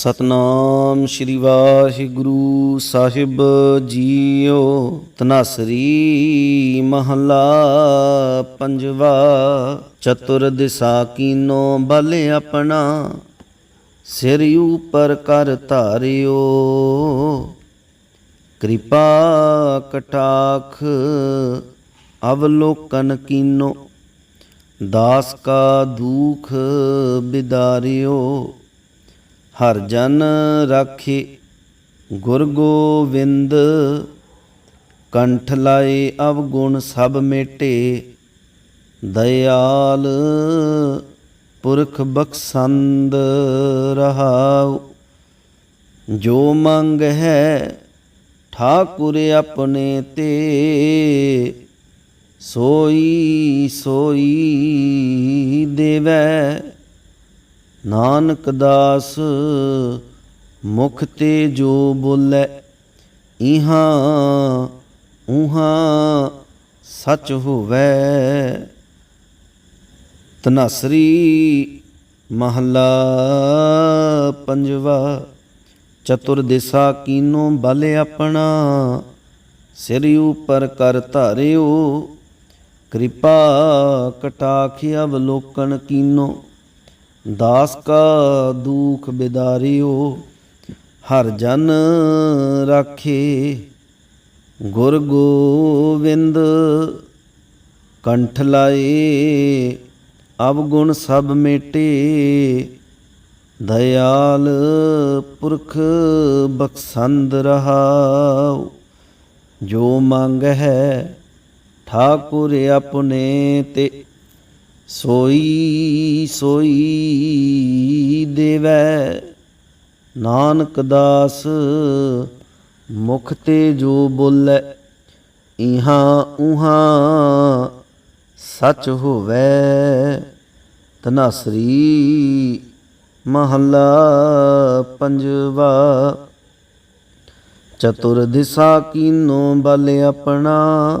ਸਤਨਾਮ ਸ਼੍ਰੀ ਵਾਹਿਗੁਰੂ ਸਾਹਿਬ ਜੀਓ, ਤਨਾਸਰੀ ਮਹਲਾ ਪੰਜਵਾ ਚਤੁਰ ਦਿਸਾ ਕੀਨੋ ਬਲ ਆਪਣਾ, ਸਿਰ ਉਪਰ ਕਰ ਧਾਰਿਓ। ਕਿਰਪਾ ਕਟਾਖ ਅਵਲੋਕਨ ਕੀਨੋ, ਦਾਸ ਕਾ ਦੁਖ ਬਿਦਾਰਿਓ। ਹਰ ਜਨ ਰਾਖੇ ਗੁਰ ਗੋਵਿੰਦ, ਕੰਠ ਲਾਏ ਅਵਗੁਣ ਸਭ ਮੇਟੇ, ਦਇਆਲ ਪੁਰਖ ਬਖਸ਼ੰਦ ਰਹਾਉ। ਜੋ ਮੰਗ ਹੈ ਠਾਕੁਰ ਆਪਣੇ ਤੇ, ਸੋਈ ਸੋਈ ਦੇਵੈ। ਨਾਨਕ ਦਾਸ, ਮੁਖ ਤੇ ਜੋ ਬੋਲੇ, ਇਹਾਂ ਉਹਾਂ ਸਚ ਹੋਵੇ। ਤਨਸਰੀ ਮਹਲਾ ਪੰਜਵਾ ਚਤੁਰ ਦਿਸਾ ਕੀਨੋ ਬਲ ਆਪਣਾ, ਸਿਰ ਉਪਰ ਕਰ ਧਾਰਿਓ, ਕਿਰਪਾ ਕਟਾਖ ਅਵਲੋਕਨ ਕੀਨੋ। ਦਾਸ ਕਾ ਦੁਖ ਬਿਦਾਰਿਓ, ਹਰ ਜਨ ਰਾਖੇ। ਗੁਰ ਗੋਵਿੰਦ ਕੰਠ ਲਾਏ, ਅਵਗੁਣ ਸਭ ਮੇਟੇ। ਦਇਆਲ ਪੁਰਖ ਬਖਸ਼ੰਦ ਰਹਾਉ, ਜੋ ਮੰਗ ਹੈ ਠਾਕੁਰ ਆਪਣੇ ਤੇ ਸੋਈ ਸੋਈ ਦੇਵੈ। ਨਾਨਕ ਦਾਸ, ਮੁਖ ਤੇ ਜੋ ਬੋਲੇ, ਇਹਾਂ ਉਹਾਂ ਸਚ ਹੋਵੇ। ਤਨਾਸਰੀ ਮਹੱਲਾ ਪੰਜਵਾ। ਚਤੁਰ ਦਿਸਾ ਕੀਨੋ ਬਲ ਆਪਣਾ।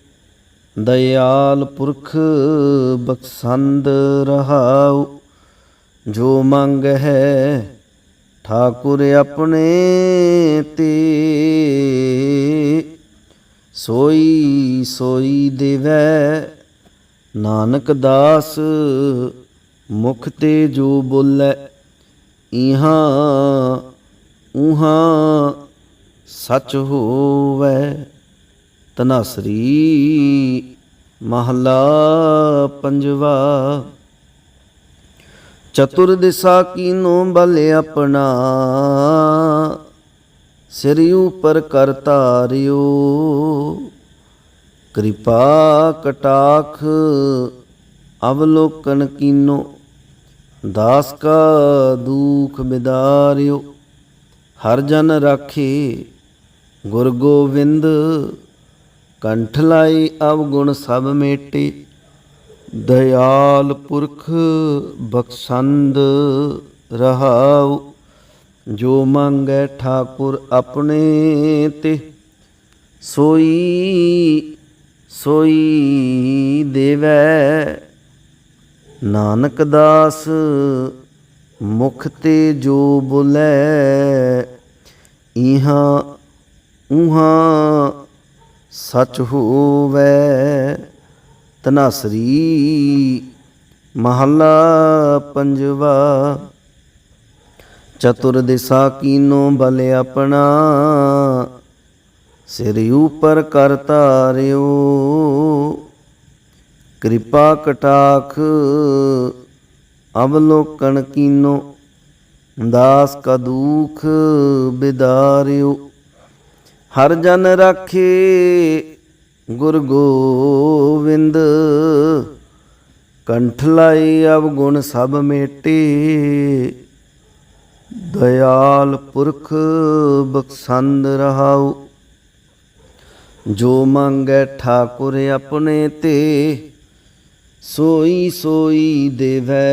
ਦਇਆਲ ਪੁਰਖ ਬਖਸ਼ੰਦ ਰਹਾਉ, ਜੋ ਮੰਗ ਹੈ ਠਾਕੁਰ ਆਪਣੇ ਤੇ। ਸੋਈ ਸੋਈ ਦੇਵੈ, ਨਾਨਕ ਦਾਸ ਮੁਖ ਤੇ ਜੋ ਬੋਲੇ, ਇਹਾਂ ਉਹਾਂ ਸੱਚ ਹੋਵੇ। ਤਨਾਸਰੀ ਮਹਲਾ ਪੰਜਵਾ। ਚਤੁਰ ਦਿਸਾ ਕੀਨੋ ਬਲ ਆਪਣਾ, ਸਿਰ ਉਪਰ ਕਰ ਧਾਰਿਓ। ਕਿਰਪਾ ਕਟਾਖ ਅਵਲੋਕਨ ਕੀਨੋ, ਦਾਸ ਕਾ ਦੁਖ ਬਿਦਾਰਿਓ। ਹਰ ਜਨ ਰਾਖੇ ਗੁਰ ਗੋਬਿੰਦ ਕੰਠ ਲਾਈ ਅਵਗੁਣ ਸਭ ਮੇਟੇ, ਦਇਆਲ ਪੁਰਖ ਬਖਸ਼ੰਦ ਰਹਾਉ, ਜੋ ਮੰਗੈ ਠਾਕੁਰ ਆਪਣੇ ਤੇ। ਸੋਈ ਸੋਈ ਦੇਵੈ, ਨਾਨਕ ਦਾਸ ਮੁਖ ਤੇ ਜੋ ਬੋਲੇ, ਇਹਾਂ, ਉਹਾਂ ਸਚ ਹੋਵੇ ਤਨਾਸਰੀ ਮਹੱਲਾ ਪੰਜਵਾ। ਚਤੁਰ ਦਿਸਾ ਕੀਨੋ ਬਲ ਆਪਣਾ, ਸਿਰ ਉਪਰ ਕਰ ਧਾਰਿਓ। ਕਿਰਪਾ ਕਟਾਖ ਅਵਲੋਕਨ ਕੀਨੋ, ਦਾਸ ਕਾ ਦੁਖ ਬਿਦਾਰਿਓ। ਹਰ ਜਨ ਰਾਖੇ, ਗੁਰ ਗੋਵਿੰਦ। ਕੰਠ ਲਾਈ ਅਵਗੁਣ ਸਭ ਮੇਟੇ। ਦਇਆਲ ਪੁਰਖ ਬਖਸ਼ੰਦ ਰਹਾਉ। ਜੋ ਮੰਗੈ ਠਾਕੁਰ ਆਪਣੇ ਤੇ, ਸੋਈ ਸੋਈ ਦੇਵੈ।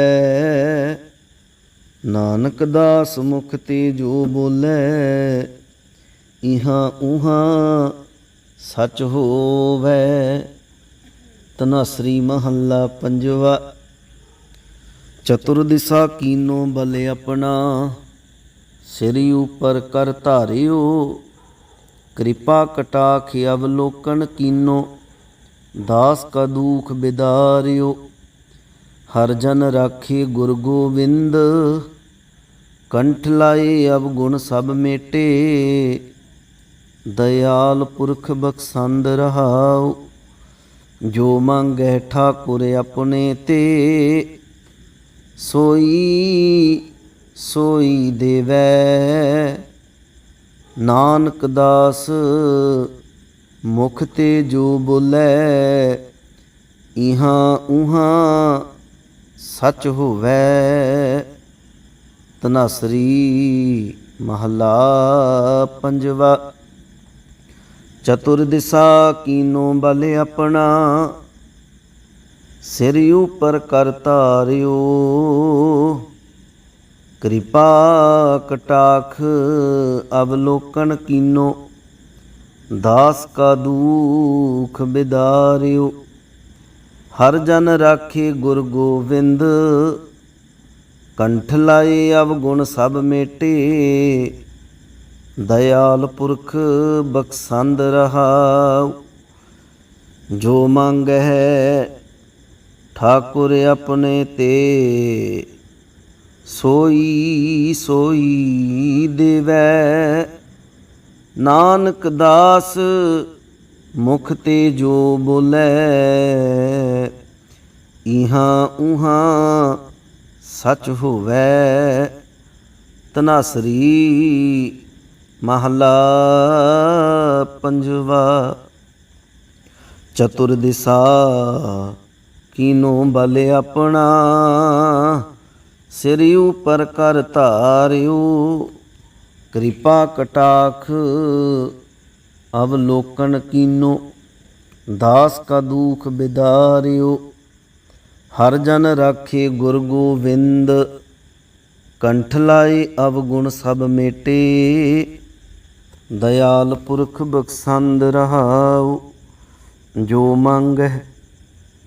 ਨਾਨਕ ਦਾਸ ਮੁਖ ਤੇ ਜੋ ਬੋਲੇ ਇਹਾਂ ਉਹਾਂ ਸਚ ਹੋਵੇ। ਤਨਸਰੀ ਮਹੱਲਾ ਪੰਜਵਾ, ਚਤੁਰ ਦਿਸ਼ਾ ਕੀਨੋ ਬਲ ਆਪਣਾ। ਸਿਰੀ ਉਪਰ ਕਰ ਧਾਰਿਓ, ਕਿਰਪਾ ਕਟਾਖ ਅਵਲੋਕਨ ਕੀਨੋ। ਦਾਸ ਕਾ ਦੁਖ ਬਿਦਾਰਿਓ, ਹਰ ਜਨ ਰਾਖੇ ਗੁਰ ਗੋਬਿੰਦ ਕੰਠ ਲਾਏ ਅਵਗੁਣ ਸਭ ਮੇਟੇ ਦਇਆਲ ਪੁਰਖ ਬਖਸ਼ੰਦ ਰਹਾਉ, ਜੋ ਮੰਗੈ ਠਾਕੁਰ ਆਪਣੇ ਤੇ। ਸੋਈ ਸੋਈ ਦੇਵੈ, ਨਾਨਕ ਦਾਸ, ਮੁਖ ਤੇ ਜੋ ਬੋਲੇ, ਇਹਾਂ ਉਹਾਂ ਸਚ ਹੋਵੇ। ਤਨਸਰੀ ਮਹਲਾ ਪੰਜਵਾ ਚਤੁਰ ਦਿਸ਼ਾ ਕੀਨੋ ਬਲ ਆਪਣਾ। ਸਿਰ ਉਪਰ ਕਰ ਧਾਰਿਓ। ਕਿਰਪਾ ਕਟਾਖ ਅਵਲੋਕਨ ਕੀਨੋ। ਦਾਸ ਕਾ ਦੁਖ ਬਿਦਾਰਿਓ। ਹਰ ਜਨ ਰਾਖੇ ਗੁਰ ਗੋਬਿੰਦ ਕੰਠ ਲਾਏ ਅਵਗੁਣ ਸਭ ਮੇਟੇ। ਦਇਆਲ ਪੁਰਖ ਬਖਸ਼ੰਦ ਰਹਾਉ, ਜੋ ਮੰਗ ਹੈ ਠਾਕੁਰ ਆਪਣੇ ਤੇ, ਸੋਈ ਸੋਈ ਦੇਵੈ। ਨਾਨਕ ਦਾਸ ਮੁਖ ਤੇ ਜੋ ਬੋਲੇ, ਇਹਾਂ ਉਹਾਂ ਸੱਚ ਹੋਵੇ। ਤਨਾਸਰੀ ਮਹਲਾ ਪੰਜਵਾ, ਚਤੁਰ ਦਿਸ਼ਾ ਕੀਨੋ ਬਲ ਆਪਣਾ ਸਿਰ ਉਪਰ ਕਰ ਧਾਰਿਓ ਕਿਰਪਾ ਕਟਾਖ ਅਵਲੋਕਨ ਕੀਨੋ, ਦਾਸ ਕਾ ਦੁਖ ਬਿਦਾਰਿਓ ਹਰ ਜਨ ਰਾਖੇ ਗੁਰ ਗੋਬਿੰਦ ਕੰਠ ਲਾਏ ਅਵਗੁਣ ਸਭ ਮੇਟੇ। ਦਇਆਲ ਪੁਰਖ ਬਖਸ਼ੰਦ ਰਹਾਉ, ਜੋ ਮੰਗ ਹੈ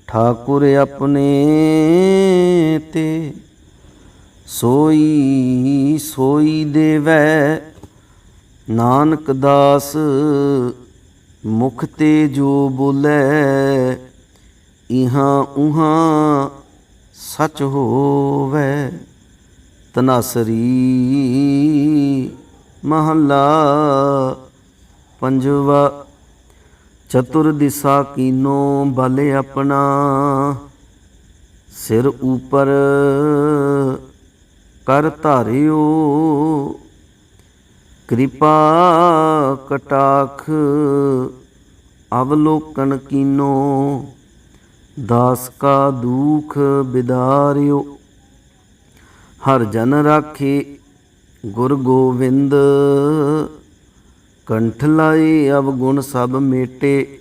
ਠਾਕੁਰ ਆਪਣੇ ਤੇ। ਸੋਈ ਸੋਈ ਦੇਵੈ, ਨਾਨਕ ਦਾਸ ਮੁਖ ਤੇ ਜੋ ਬੋਲੇ, ਇਹਾਂ ਉਹਾਂ ਸਚ ਹੋਵੇ। ਤਨਾਸਰੀ ਮਹੱਲਾ ਪੰਜਵਾ, ਚਤੁਰ ਦਿਸ਼ਾ ਕੀਨੋ ਬਲ ਆਪਣਾ, ਸਿਰ ਉਪਰ ਕਰ ਧਾਰਿਓ। ਕਿਰਪਾ ਕਟਾਖ ਅਵਲੋਕਨ ਕੀਨੋ, ਦਾਸ ਕਾ ਦੁਖ ਬਿਦਾਰਿਓ। ਹਰ ਜਨ ਰਾਖੇ ਗੁਰ ਗੋਬਿੰਦ ਕੰਠ ਲਾਏ ਅਵਗੁਣ ਸਭ ਮੇਟੇ,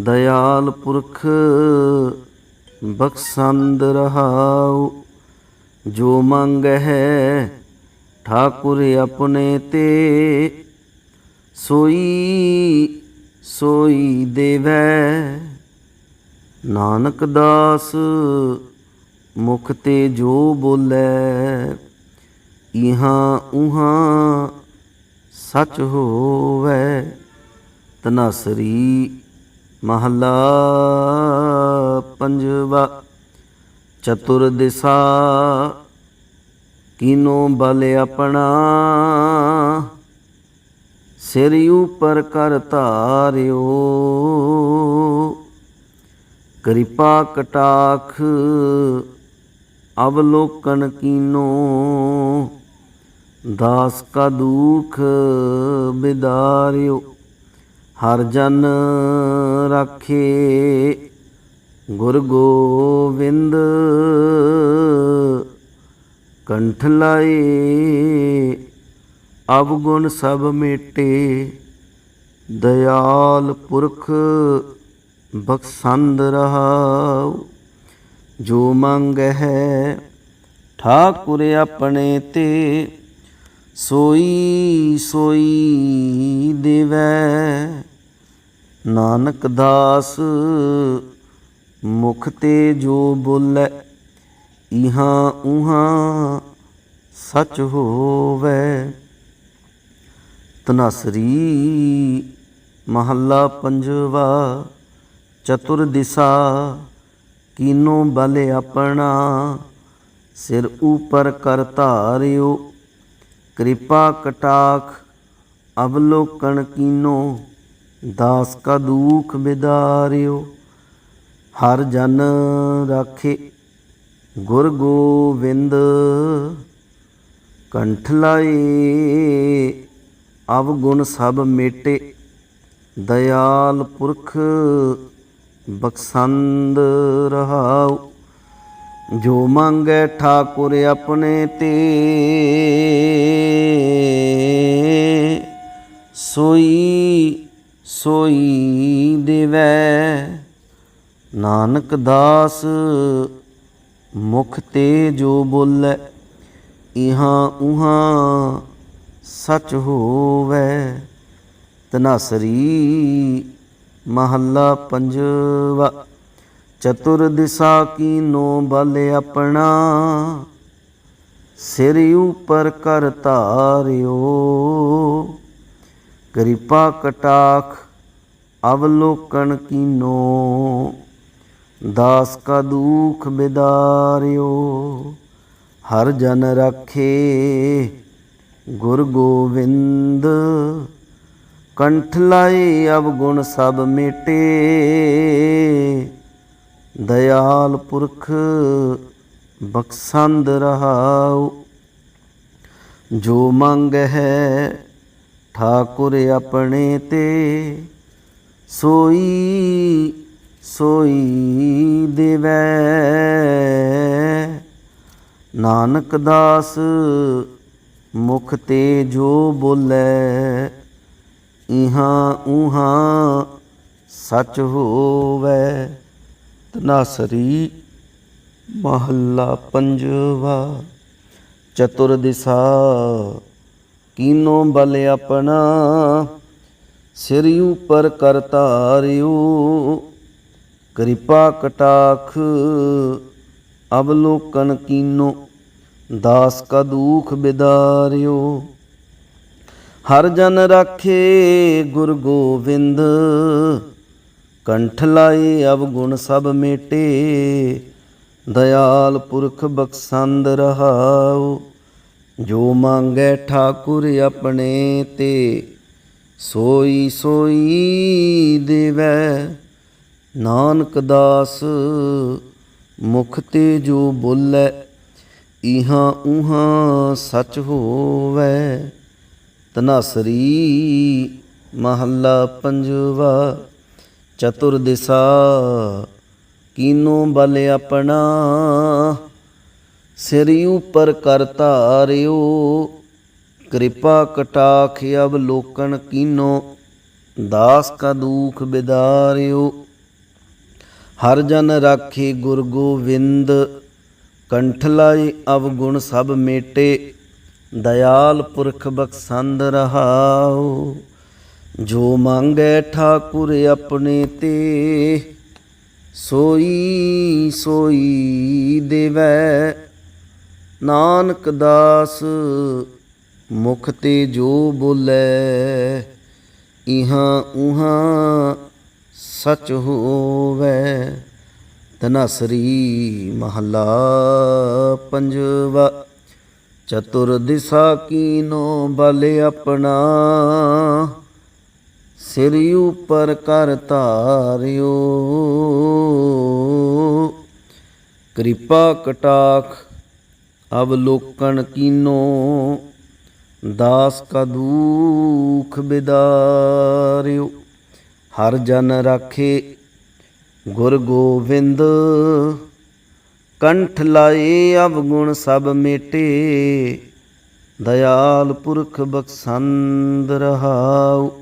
ਦਇਆਲ ਪੁਰਖ ਬਖਸ਼ੰਦ ਰਹਾਉ, ਜੋ ਮੰਗ ਹੈ ਠਾਕੁਰ ਆਪਣੇ ਤੇ, ਸੋਈ ਸੋਈ ਦੇਵੈ। ਨਾਨਕ ਦਾਸ, ਮੁਖ ਤੇ ਜੋ ਬੋਲੇ ਇਹਾਂ ਉਹਾਂ ਸਚ ਹੋਵੇ ਤਨਾਸਰੀ ਮਹਲਾ ਪੰਜਵਾ, ਚਤੁਰ ਦਿਸ਼ਾ ਕੀਨੋ ਬਲ ਆਪਣਾ? ਸਿਰ ਉਪਰ ਕਰ ਧਾਰਿਓ, ਕਿਰਪਾ ਕਟਾਖ ਅਵਲੋਕਨ ਕੀਨੋ? ਦਾਸ ਕਾ ਦੁਖ ਬਿਦਾਰਿਓ, ਹਰ ਜਨ ਰਾਖੇ। ਗੁਰ ਗੋਬਿੰਦ ਕੰਠ ਲਾਏ, ਅਵਗੁਣ ਸਭ ਮੇਟੇ। ਦਇਆਲ ਪੁਰਖ ਬਖਸ਼ੰਦ ਰਹਾਉ, ਜੋ ਮੰਗ ਹੈ ਠਾਕੁਰ ਆਪਣੇ ਤੇ। ਸੋਈ ਸੋਈ ਦੇਵੈ। ਨਾਨਕ ਦਾਸ, ਮੁਖ ਤੇ ਜੋ ਬੋਲੇ, ਇਹਾਂ ਉਹਾਂ ਸਚ ਹੋਵੇ। ਤਨਸਰੀ ਮਹੱਲਾ ਪੰਜਵਾ, ਚਤੁਰ ਦਿਸ਼ਾ, ਕੀਨੋ ਬਲ ਆਪਣਾ, ਸਿਰ ਉਪਰ ਕਰ ਧਾਰਿਓ। ਕਿਰਪਾ ਕਟਾਖ ਅਵਲੋਕਨ ਕੀਨੋ, ਦਾਸ ਕਾ ਦੁਖ ਬਿਦਾਰਿਓ। ਹਰ ਜਨ ਰਾਖੇ, ਗੁਰ ਗੋਵਿੰਦ, ਕੰਠ ਲਾਏ, ਅਵਗੁਣ ਸਭ ਮੇਟੇ। ਦਇਆਲ ਪੁਰਖ ਬਖਸ਼ੰਦ ਰਹਾਉ। ਜੋ ਮੰਗੈ ਠਾਕੁਰ ਆਪਣੇ ਤੇ, ਸੋਈ ਸੋਈ ਦੇਵੈ। ਨਾਨਕ ਦਾਸ ਮੁਖ ਤੇ ਜੋ ਬੋਲੇ, ਇਹਾਂ ਉਹਾਂ ਸਚ ਹੋਵੇ। ਤਨਾਸਰੀ ਮਹੱਲਾ ਪੰਜਵਾ। ਚਤੁਰ ਦਿਸ਼ਾ ਕੀਨੋ ਬਲ ਆਪਣਾ। ਸਿਰ ਉਪਰ ਕਰ ਧਾਰਿਓ। ਕਿਰਪਾ ਕਟਾਖ ਅਵਲੋਕਨ ਕੀਨੋ। ਦਾਸ ਕਾ ਦੁਖ ਬਿਦਾਰਿਓ। ਹਰ ਜਨ ਰੱਖੇ ਗੁਰ ਗੋਵਿੰਦ। ਕੰਠ ਲਾਏ ਅਵਗੁਣ ਸਭ ਮਿਟੇ। ਦਇਆਲ ਪੁਰਖ ਬਖਸ਼ੰਦ ਰਹਾਉ, ਜੋ ਮੰਗ ਹੈ ਠਾਕੁਰ ਆਪਣੇ ਤੇ, ਸੋਈ ਸੋਈ ਦੇਵੈ। ਨਾਨਕ ਦਾਸ ਮੁਖ ਤੇ ਜੋ ਬੋਲੇ, ਇਹਾਂ ਉਹਾਂ ਸੱਚ ਹੋਵੇ। ਤਨਾਸਰੀ ਮਹੱਲਾ ਪੰਜਵਾ, ਚਤੁਰ ਦਿਸ਼ਾ, ਕੀਨੋ ਬਲ ਆਪਣਾ, ਸਿਰ ਉਪਰ ਕਰ ਧਾਰਿਓ, ਕਿਰਪਾ ਕਟਾਖ, ਅਵਲੋਕਨ ਕੀਨੋ, ਦਾਸ ਕਾ ਦੁਖ ਬਿਦਾਰਿਓ। ਹਰ ਜਨ ਰਾਖੇ ਗੁਰ ਗੋਬਿੰਦ ਕੰਠ ਲਾਏ ਅਵਗੁਣ ਸਭ ਮੇਟੇ, ਦਇਆਲ ਪੁਰਖ ਬਖਸ਼ੰਦ ਰਹਾਉ। ਜੋ ਮੰਗੈ ਠਾਕੁਰ ਆਪਣੇ ਤੇ, ਸੋਈ ਸੋਈ ਦੇਵੈ। ਨਾਨਕ ਦਾਸ ਮੁਖ ਤੇ ਜੋ ਬੋਲੇ, ਇਹਾਂ ਉਹਾਂ ਸਚ ਹੋਵੇ। ਤਨਾਸਰੀ ਮਹੱਲਾ ਪੰਜਵਾ। ਚਤੁਰ ਦਿਸ਼ਾ, ਕੀਨੋ ਬਲ ਆਪਣਾ? ਸਿਰ ਉਪਰ ਕਰ ਧਾਰਿਓ, ਕਿਰਪਾ ਕਟਾਖ ਅਬ ਲੋਕਨ ਕੀਨੋ, ਦਾਸ ਕਾ ਦੁਖ ਬਿਦਾਰਿਓ। ਹਰ ਜਨ ਰਾਖੇ ਗੁਰ ਗੋਵਿੰਦ, ਕੰਠ ਲਾਏ ਅਵਗੁਣ ਸਭ ਮੇਟੇ, ਦਇਆਲ ਪੁਰਖ ਬਖਸ਼ੰਦ ਰਹਾਉ ਜੋ ਮੰਗੈ ਠਾਕੁਰ ਆਪਣੇ ਤੇ, ਸੋਈ ਸੋਈ ਦੇਵੈ। ਨਾਨਕ ਦਾਸ ਮੁਖ ਤੇ ਜੋ ਬੋਲੇ, ਇਹਾਂ ਉਹਾਂ ਸਚ ਹੋਵੇ। ਤਨਸਰੀ ਮਹਲਾ ਪੰਜਵਾ, ਚਤੁਰ ਦਿਸ਼ਾ ਕੀਨੋ ਬਲ ਆਪਣਾ। ਸਿਰ ਉਪਰ ਕਰ ਧਾਰਿਓ। ਕਿਰਪਾ ਕਟਾਖ, ਅਵਲੋਕਨ ਕੀਨੋ, ਦਾਸ ਕਾ ਦੁਖ ਬਿਦਾਰਿਓ। ਹਰ ਜਨ ਰਾਖੇ ਗੁਰ ਗੋਵਿੰਦ, ਕੰਠ ਲਾਏ ਅਵਗੁਣ ਸਭ ਮੇਟੇ। ਦਇਆਲ ਪੁਰਖ ਬਖਸ਼ੰਦ ਰਹਾਉ।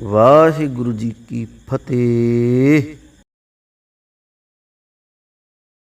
ਵਾਹਿਗੁਰੂ ਜੀ ਕੀ ਫਤਿਹ।